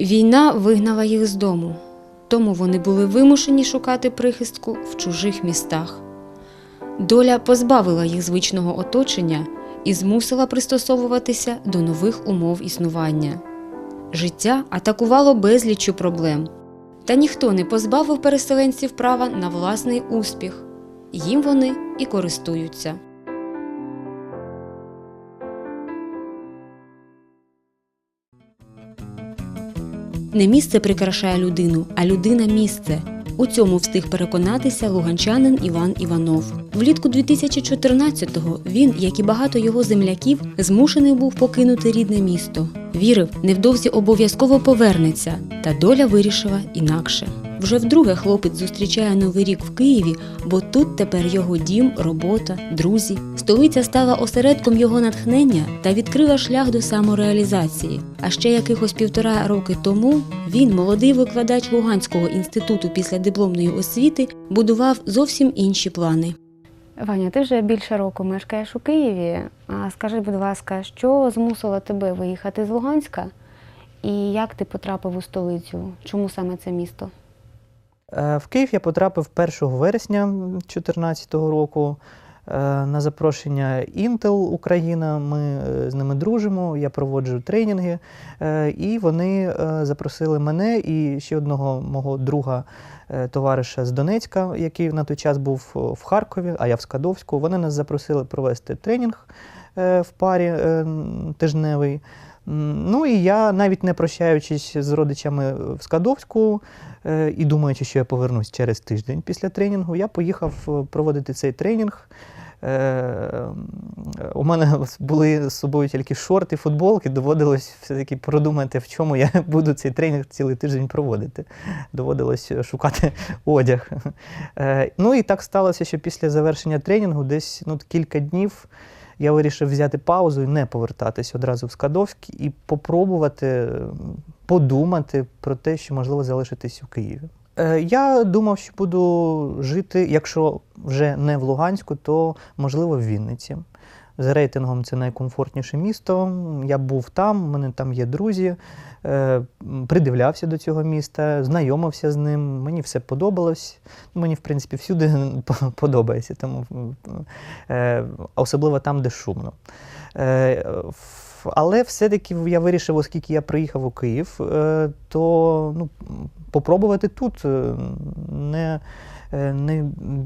Війна вигнала їх з дому, тому вони були вимушені шукати прихистку в чужих містах. Доля позбавила їх звичного оточення і змусила пристосовуватися до нових умов існування. Життя атакувало безліччю проблем, та ніхто не позбавив переселенців права на власний успіх. Їм вони і користуються. Не місце прикрашає людину, а людина місце. У цьому встиг переконатися луганчанин Іван Іванов. Влітку 2014-го він, як і багато його земляків, змушений був покинути рідне місто. Вірив, невдовзі обов'язково повернеться, та доля вирішила інакше. Вже вдруге хлопець зустрічає новий рік в Києві, бо тут тепер його дім, робота, друзі. Столиця стала осередком його натхнення та відкрила шлях до самореалізації. А ще якихось півтора роки тому він, молодий викладач Луганського інституту після дипломної освіти, будував зовсім інші плани. Ваня, ти вже більше року мешкаєш у Києві. А скажи, будь ласка, що змусило тебе виїхати з Луганська? І як ти потрапив у столицю? Чому саме це місто? Е, В Київ я потрапив 1 вересня 2014 року е, на запрошення Intel Україна. Ми е, з ними дружимо, я проводжу тренінги, і вони запросили мене і ще одного мого друга. Товариша з Донецька, який на той час був в Харкові, а я в Скадовську. Вони нас запросили провести тренінг в парі тижневий. Ну і я, навіть не прощаючись з родичами в Скадовську е, і думаючи, що я повернусь через тиждень після тренінгу, я поїхав е, проводити цей тренінг. Е, У мене були з собою тільки шорти, футболки, доводилось все-таки продумати, в чому я буду цей тренінг цілий тиждень проводити. Доводилось шукати одяг. Ну і так сталося, що після завершення тренінгу, десь ну, кілька днів, я вирішив взяти паузу і не повертатись одразу в Скадовськ і попробувати подумати про те, що можливо залишитись у Києві. Е, Я думав, що буду жити, якщо вже не в Луганську, то можливо в Вінниці. За рейтингом це найкомфортніше місто. Я був там, у мене там є друзі. Е, Придивлявся до цього міста, знайомився з ним. Мені все подобалось. Мені, в принципі, всюди подобається, тому е, особливо там, де шумно. Але все-таки я вирішив, оскільки я приїхав у Київ, е, то ну, попробувати тут е, не, е, не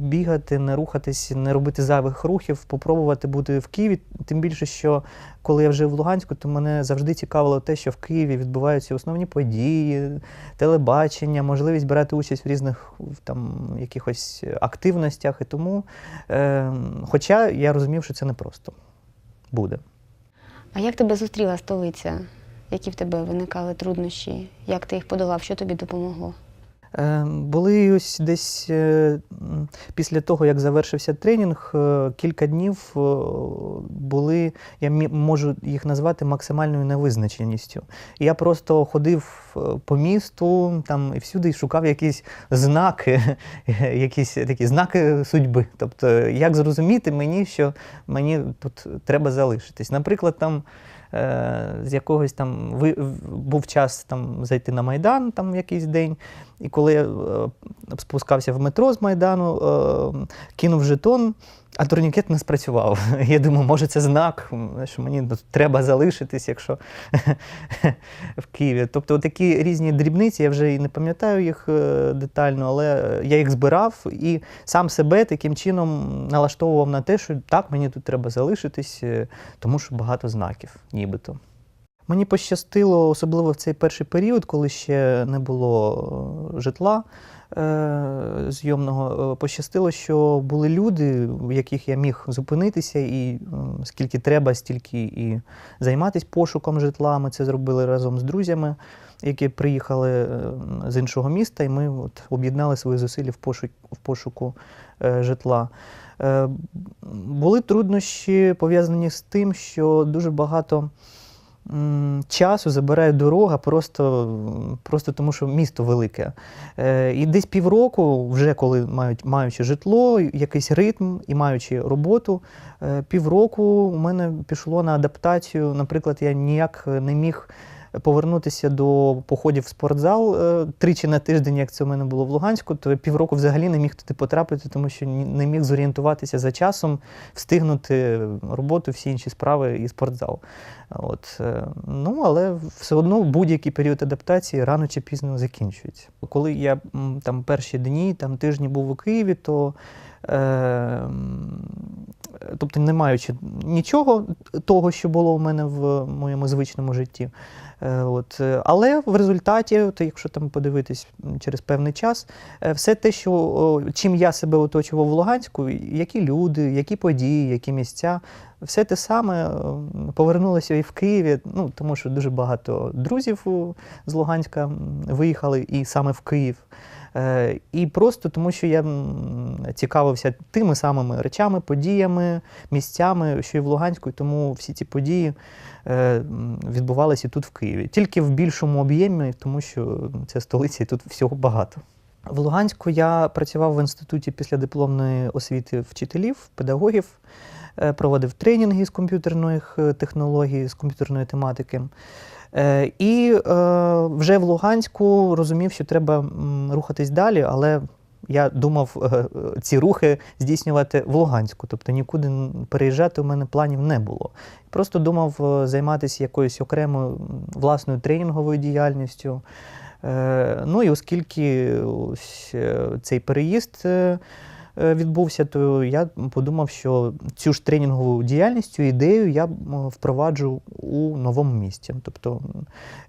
бігати, не рухатись, не робити зайвих рухів, попробувати бути в Києві. Тим більше, що коли я жив в Луганську, то мене завжди цікавило те, що в Києві відбуваються основні події, телебачення, можливість брати участь в різних там, якихось активностях. І тому, хоча я розумів, що це непросто буде. А як тебе зустріла столиця? Які в тебе виникали труднощі? Як ти їх подолав? Що тобі допомогло? Е, Були ось десь е, після того, як завершився тренінг, е, кілька днів е, я можу їх назвати максимальною невизначеністю. Я просто ходив е, по місту там і всюди шукав якісь знаки, якісь такі знаки судьби. Тобто, як зрозуміти мені, що мені тут треба залишитись. Наприклад, там. е, З якогось там був час там зайти на Майдан там якийсь день, і коли я е, спускався в метро з Майдану, кинув жетон, а турнікет не спрацював. Я думаю, може, це знак, що мені треба залишитись, якщо в Києві. Тобто, такі різні дрібниці, я вже і не пам'ятаю їх е, детально, але я їх збирав і сам себе таким чином налаштовував на те, що так, мені тут треба залишитись, е, тому що багато знаків, нібито. Мені пощастило, особливо в цей перший період, коли ще не було е, житла зйомного, е, пощастило, що були люди, в яких я міг зупинитися, і скільки треба, стільки і займатися пошуком житла. Ми це зробили разом з друзями, які приїхали е, з іншого міста, і ми от об'єднали свої зусилля в, пошук, в пошуку е, житла. Е, були труднощі пов'язані з тим, що дуже багато часу забирає дорога просто, просто тому, що місто велике. Е, І десь півроку, вже коли мають, маючи житло, якийсь ритм і маючи роботу, е, півроку у мене пішло на адаптацію. Наприклад, я ніяк не міг повернутися до походів в спортзал е, тричі на тиждень, як це у мене було в Луганську, то півроку взагалі не міг туди потрапити, тому що не міг зорієнтуватися за часом, встигнути роботу, всі інші справи і спортзал. От, е, ну, але все одно будь-який період адаптації рано чи пізно закінчується. Коли я там перші дні, там тижні був у Києві, то е, тобто не маючи нічого того, що було у мене в моєму звичному житті. Е, От, але в результаті, то якщо там подивитись через певний час, е, все те, що чим я себе оточував в Луганську, які люди, які події, які місця, все те саме е, повернулося і в Києві. Ну тому що дуже багато друзів з Луганська виїхали і саме в Київ. Е, І просто тому, що я цікавився тими самими речами, подіями, місцями, що і в Луганську, і тому всі ці події е, відбувалися тут в Києві. Тільки в більшому об'ємі, тому що це столиця і тут всього багато. В Луганську я працював в інституті післядипломної освіти вчителів, педагогів, е, проводив тренінги з комп'ютерних технологій, з комп'ютерної тематики. Е, І е, вже в Луганську розумів, що треба рухатись далі, але я думав е, ці рухи здійснювати в Луганську, тобто нікуди переїжджати у мене планів не було. Просто думав займатися якоюсь окремою власною тренінговою діяльністю. Ну і оскільки ось цей переїзд відбувся, то я подумав, що цю ж тренінгову діяльність, цю ідею я впроваджу у новому місті. Тобто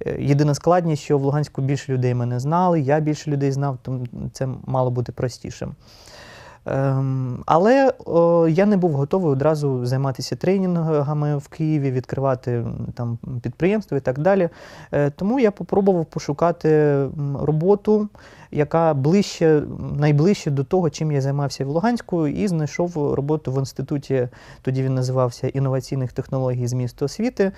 е, єдина складність, що в Луганську більше людей мене знали, я більше людей знав, тому це мало бути простішим. Ем, але я не був готовий одразу займатися тренінгами в Києві, відкривати там підприємство і так далі. Е, тому я попробував пошукати роботу, яка ближче, найближче до того, чим я займався в Луганську, і знайшов роботу в інституті. Тоді він називався інноваційних технологій з міста освіти.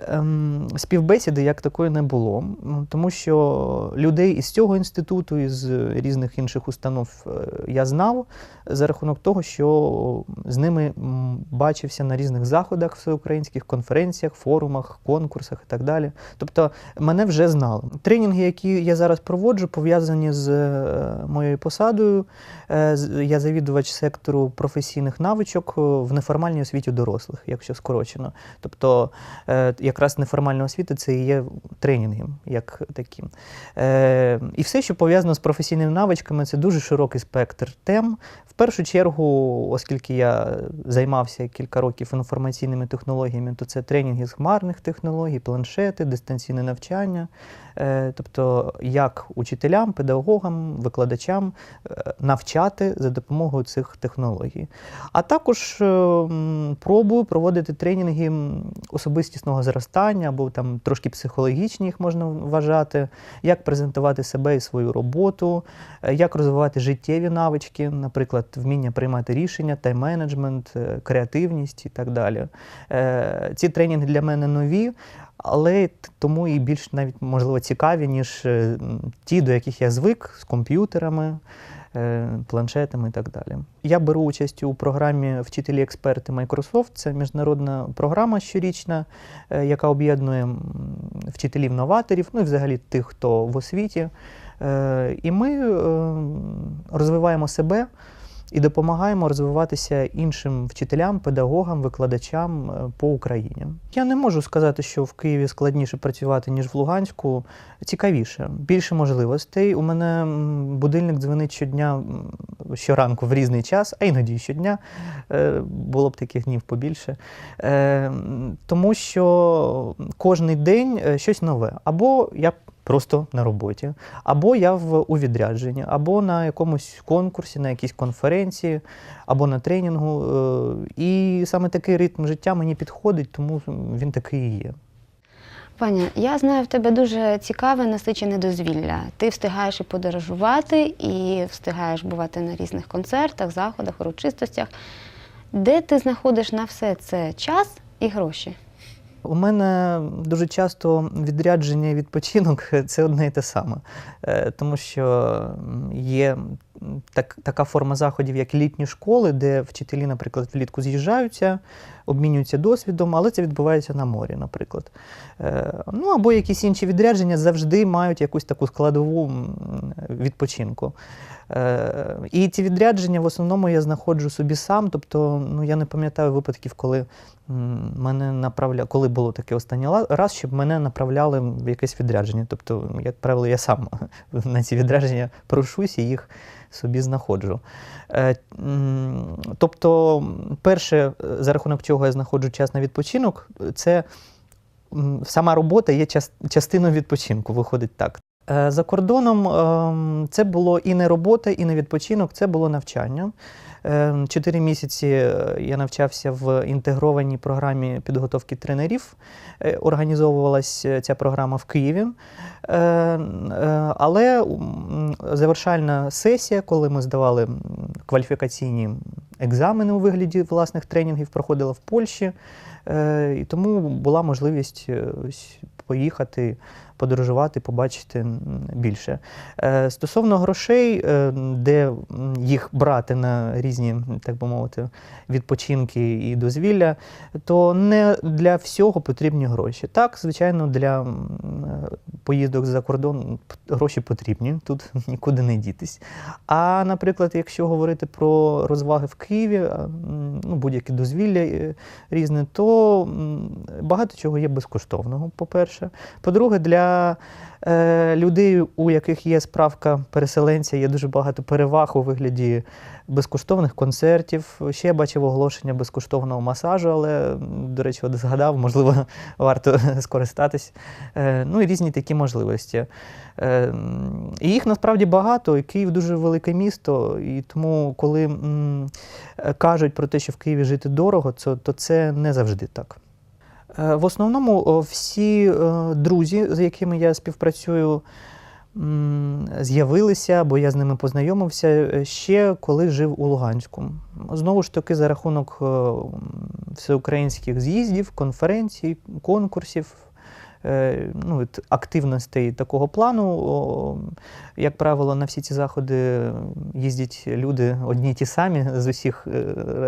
Ем, співбесіди як такої не було, тому що людей із цього інституту, із різних інших установ е, я знав за рахунок того, що з ними бачився на різних заходах, всеукраїнських конференціях, форумах, конкурсах і так далі. Тобто мене вже знали. Тренінги, які я зараз проводжу, пов'язані з е, моєю посадою. Е, Я завідувач сектору професійних навичок е, в неформальній освіті дорослих, якщо скорочено. Тобто якраз неформальна освіта це і є тренінги, як такі. Е, І все, що пов'язано з професійними навичками, це дуже широкий спектр тем. В першу чергу, оскільки я займався кілька років інформаційними технологіями, то це тренінги з хмарних технологій, планшети, дистанційне навчання. Тобто, як учителям, педагогам, викладачам е, навчати за допомогою цих технологій. А також е, пробую проводити тренінги особистісного зростання або там трошки психологічні їх можна вважати, як презентувати себе і свою роботу, е, як розвивати життєві навички, наприклад, вміння приймати рішення, тайм-менеджмент, креативність і так далі. Ці тренінги для мене нові, але тому і більш навіть можливо цікаві, ніж е, ті, до яких я звик з комп'ютерами, е, планшетами і так далі. Я беру участь у програмі Вчителі-експерти Microsoft. Це міжнародна програма щорічна, е, яка об'єднує вчителів-новаторів, ну і взагалі тих, хто в освіті. І ми розвиваємо себе і допомагаємо розвиватися іншим вчителям, педагогам, викладачам е, по Україні. Я не можу сказати, що в Києві складніше працювати, ніж в Луганську. Цікавіше, більше можливостей. У мене будильник дзвонить щодня, щоранку в різний час, а іноді щодня. Е, Було б таких днів побільше. Е, Тому що кожний день щось нове. Або я просто на роботі, або я в у відрядженні, або на якомусь конкурсі, на якійсь конференції, або на тренінгу. Е, І саме такий ритм життя мені підходить, тому він такий і є. Ваня, я знаю в тебе дуже цікаве насичене дозвілля. Ти встигаєш і подорожувати, і встигаєш бувати на різних концертах, заходах, урочистостях. Де ти знаходиш на все це час і гроші? У мене дуже часто відрядження і відпочинок це одне і те саме, Е, тому що є так, така форма заходів, як літні школи, де вчителі, наприклад, влітку з'їжджаються, обмінюються досвідом, але це відбувається на морі, наприклад. Е, Ну або якісь інші відрядження завжди мають якусь таку складову відпочинку. Е, І ці відрядження в основному я знаходжу собі сам. Тобто, ну я не пам'ятаю випадків, коли мене направля... коли було таке останній раз, щоб мене направляли в якесь відрядження. Тобто, як правило, я сам на ці відрядження прошусь і їх собі знаходжу. Е, Тобто, перше, е, за рахунок чого я знаходжу час на відпочинок, це сама робота є частиною відпочинку, виходить так. Е, За кордоном ем, це було і не робота, і не відпочинок, це було навчання. Ем, Чотири місяці е, я навчався в інтегрованій програмі підготовки тренерів. Е, Організовувалась е, ця програма в Києві. Е, н- е, Але завершальна сесія, коли ми здавали кваліфікаційні екзамени у вигляді власних тренінгів, проходила в Польщі. Е, І тому була можливість е, поїхати, подорожувати, побачити більше. Е, Стосовно грошей, де їх брати на різні, так би мовити, відпочинки і дозвілля, то не для всього потрібні гроші. Так, звичайно, для поїздок за кордон гроші потрібні, тут нікуди не дітись. А, наприклад, якщо говорити про розваги в Києві, ну, будь-які дозвілля е, різне, то багато чого є безкоштовного, по-перше. По-друге, для е, людей, у яких є справка переселенця, є дуже багато переваг у вигляді безкоштовних концертів. Ще я бачив оголошення безкоштовного масажу, але, до речі, от згадав, можливо, варто скористатись. Е, ну і різні такі можливості. І їх насправді багато, і Київ дуже велике місто, і тому, коли м, кажуть про те, що в Києві жити дорого, то, це не завжди так. Е, В основному всі е, друзі, з якими я співпрацюю, з'явилися, бо я з ними познайомився е, ще коли жив у Луганську. Знову ж таки, за рахунок всеукраїнських з'їздів, конференцій, конкурсів. Е, Ну, активностей такого плану, як правило, на всі ці заходи їздять люди одні й ті самі з усіх е,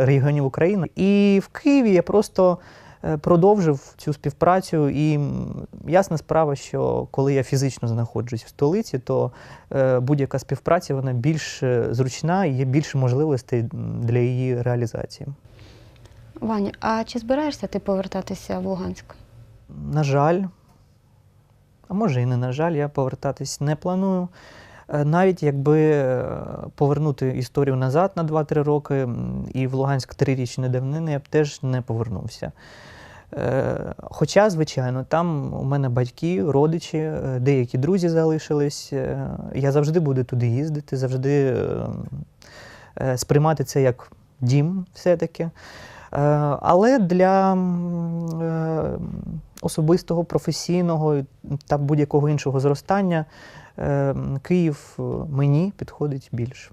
регіонів України. І в Києві я просто е, продовжив цю співпрацю. І ясна справа, що коли я фізично знаходжусь в столиці, то будь-яка співпраця вона більш зручна і є більше можливостей для її реалізації. Ваня, а чи збираєшся ти повертатися в Луганськ? На жаль, а може і не на жаль, я повертатись не планую. Е, Навіть якби е, повернути історію назад на 2-3 роки і в Луганськ трирічної давнини я б теж не повернувся. Е, Хоча, звичайно, там у мене батьки, родичі, деякі друзі залишились. Я завжди буду туди їздити, завжди сприймати це як дім все-таки. Але для особистого, професійного та будь-якого іншого зростання е, Київ е, мені підходить більше.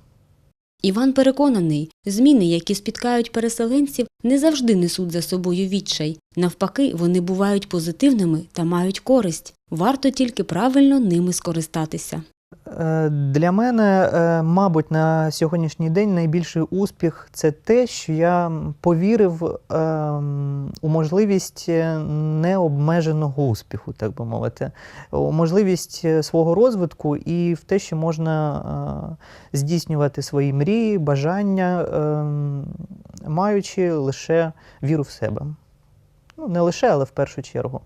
Іван переконаний, зміни, які спіткають переселенців, не завжди несуть за собою відчай. Навпаки, вони бувають позитивними та мають користь. Варто тільки правильно ними скористатися. Е, Для мене, е, мабуть, на сьогоднішній день найбільший успіх це те, що я повірив ем, у можливість е, необмеженого успіху, так би мовити, у можливість свого розвитку і в те, що можна здійснювати свої мрії, бажання, ем, маючи лише віру в себе. Ну, не лише, але в першу чергу.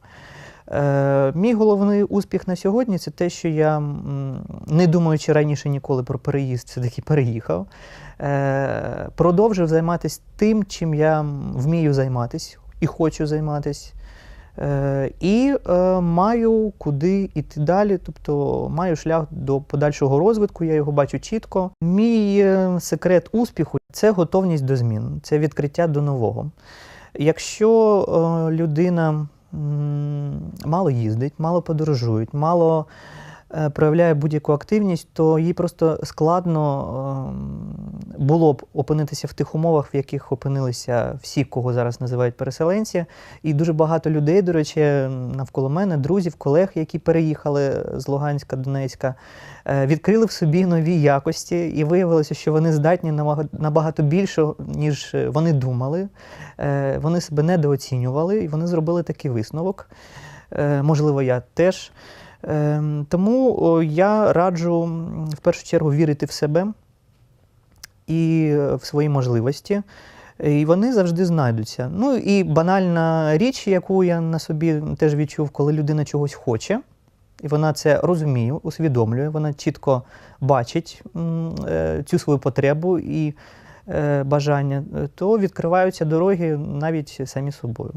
Е, мій головний успіх на сьогодні це те, що я, не думаючи раніше ніколи про переїзд, все-таки переїхав. Е, продовжив займатися тим, чим я вмію займатися і хочу займатися. Е, і е, маю куди йти далі, тобто маю шлях до подальшого розвитку, я його бачу чітко. Мій секрет успіху це готовність до змін, це відкриття до нового. Якщо людина мало їздить, мало подорожують, мало проявляє будь-яку активність, то їй просто складно ем, було б опинитися в тих умовах, в яких опинилися всі, кого зараз називають переселенці. І дуже багато людей, до речі, навколо мене, друзів, колег, які переїхали з Луганська, Донецька, е, відкрили в собі нові якості, і виявилося, що вони здатні набагато більше, ніж е, вони думали. Е, Вони себе недооцінювали, і вони зробили такий висновок. Е, Можливо, я теж. Ем, Тому я раджу в першу чергу вірити в себе і в свої можливості. І вони завжди знайдуться. Ну і банальна річ, яку я на собі теж відчув, коли людина чогось хоче, і вона це розуміє, усвідомлює, вона чітко бачить е, цю свою потребу і е, бажання, е, то відкриваються дороги навіть самі собою.